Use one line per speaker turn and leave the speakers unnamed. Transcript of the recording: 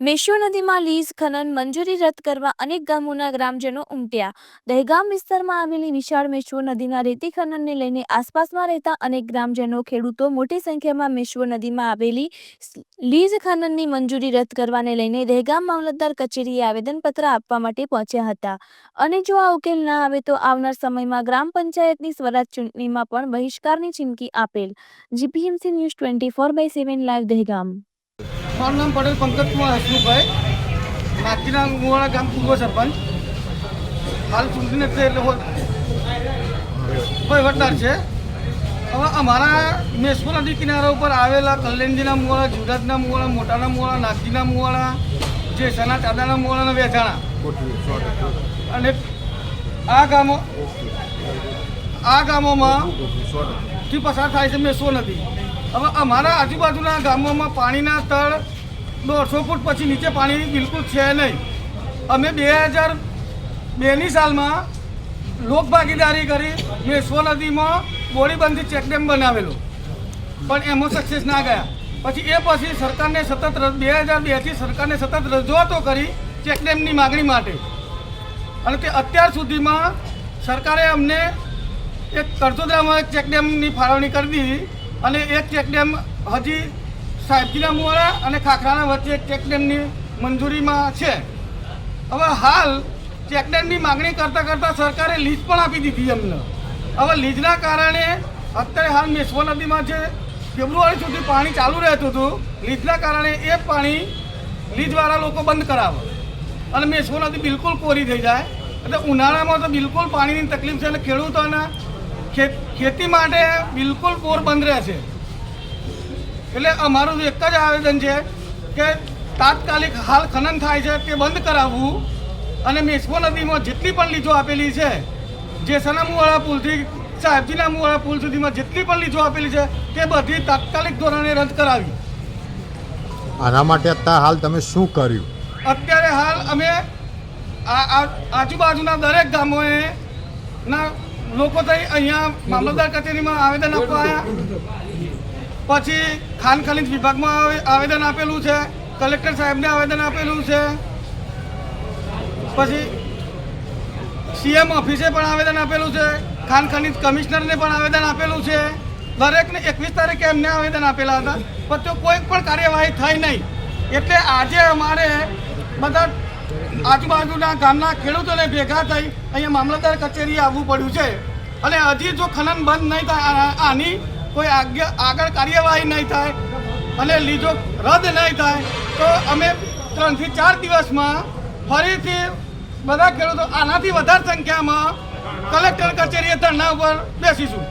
Meshwo નદીમાં lease, ખનન, મંજૂરી રદ કરવા અનેક ગામોના ગ્રામજનો ઉમટ્યા. દહેગામ વિસ્તારમાં આવેલી વિશાળ મેશ્વો નદીના રેતી ખનનને લઈને આસપાસમાં રહેતા અનેક ગ્રામજનો ખેડૂતો મોટી સંખ્યામાં મેશ્વો નદીમાં આવેલી લીઝ ખનનની મંજૂરી રદ કરવાને લઈને દહેગામ મામલતદાર કચેરીએ આવેદનપત્ર આપવા માટે પહોંચ્યા હતા. અને જો આ ઉકેલ ના આવે તો આવનાર સમયમાં ગ્રામ પંચાયતની સ્વરાજ ચૂંટણીમાં પણ બહિષ્કારની ચીમકી આપેલ. GPMC news twenty four by seven live Dehgam.
મારું નામ પટેલ પંકજકુમાર હસમુખભાઈ. નાચીના મુવાડા ગામ પૂર્વ સરપંચ. હાલ ચૂંટણી નથી એટલે વહીવટદાર છે. હવે અમારા મેસકો નદી કિનારા ઉપર આવેલા કલ્યાણજીના મુવાડા જીવરાજના મુવાડા, મોટાના મુવાડા, નાગજીના મુવાડા, જેસાના ચાદાના મુવાડા અને વેચાણા અને આ ગામો આ ગામોમાં થી પસાર થાય છે મેસો નદી. હવે અમારા આજુબાજુના ગામોમાં પાણીના તળ દોઢસો ફૂટ પછી નીચે પાણી બિલકુલ છે નહીં. અમે બે હજાર બેની સાલમાં લોક ભાગીદારી કરી મેશ્વો નદીમાં બોડીબંધી ચેકડેમ બનાવેલો. પણ એમાં સક્સેસ ના ગયા. પછી એ પછી સરકારને સતત બે હજાર બેથી સરકારને સતત રજૂઆતો કરી ચેકડેમની માગણી માટે. અને તે અત્યાર સુધીમાં સરકારે અમને એક કરતોદરામાં એક ચેકડેમની ફાળવણી કરી દીધી. અને એક ચેકડેમ હજી સાહેબજીના મુવાડા અને ખાખરાના વચ્ચે એક ચેકડેમની મંજૂરીમાં છે. હવે હાલ ચેકડેમની માગણી કરતાં કરતાં સરકારે લીઝ પણ આપી દીધી અમને હવે લીઝના કારણે અત્યારે હાલ મેશ્વો નદીમાં જે ફેબ્રુઆરી સુધી પાણી ચાલુ રહેતું હતું, લીઝના કારણે એ પાણી લીઝવાળા લોકો બંધ કરાવે. અને નદી બિલકુલ કોરી થઈ જાય. એટલે ઉનાળામાં તો બિલકુલ પાણીની તકલીફ છે અને ખેડૂતોને ખેતી માટે બિલકુલ બોર બંધ રહે છે. એટલે અમારું એક જ આવેદન છે કે તાત્કાલિક હાલ ખનન થાય છે તે બંધ કરાવવું અને મેસ્કો નદીમાં જેટલી પણ લીજો આપેલી છે જે સનામુવાળા પુલથી સાહેબજીના મુવાળા પુલ સુધીમાં જેટલી પણ લીજો આપેલી છે તે બધી તાત્કાલિક ધોરણે રદ કરાવી.
આના માટે અત્યારે હાલ તમે શું કર્યું?
અત્યારે હાલ અમે આજુબાજુના દરેક ગામોએ ના લોકો થઈ અહીંયા મામલતદાર કચેરીમાં આવેદન આપવા આવ્યા. પછી ખાન ખનીજ વિભાગમાં આવે- આવેદન આપેલું છે. કલેક્ટર સાહેબને આવેદન આપેલું છે. પછી સીએમ ઓફિસે પણ આવેદન આપેલું છે. ખાન ખનીજ કમિશનરને પણ આવેદન આપેલું છે. દરેકને એકવીસ તારીખે એમને આવેદન આપેલા હતા. પણ તો કોઈ પણ કાર્યવાહી થઈ નહીં. એટલે આજે અમારે બધા આજુબાજુના ગામના ખેડૂતોને ભેગા થઈ અહીંયા મામલતદાર કચેરીએ આવવું પડ્યું છે. અને હજી જો ખનન બંધ નહીં થાય આની કોઈ આગળ કાર્યવાહી નહીં થાય અને લીધો રદ નહીં થાય, તો અમે ત્રણથી ચાર દિવસમાં ફરીથી બધા ખેડૂતો આનાથી વધારે સંખ્યામાં કલેક્ટર કચેરીએ ધરણા ઉપર બેસીશું.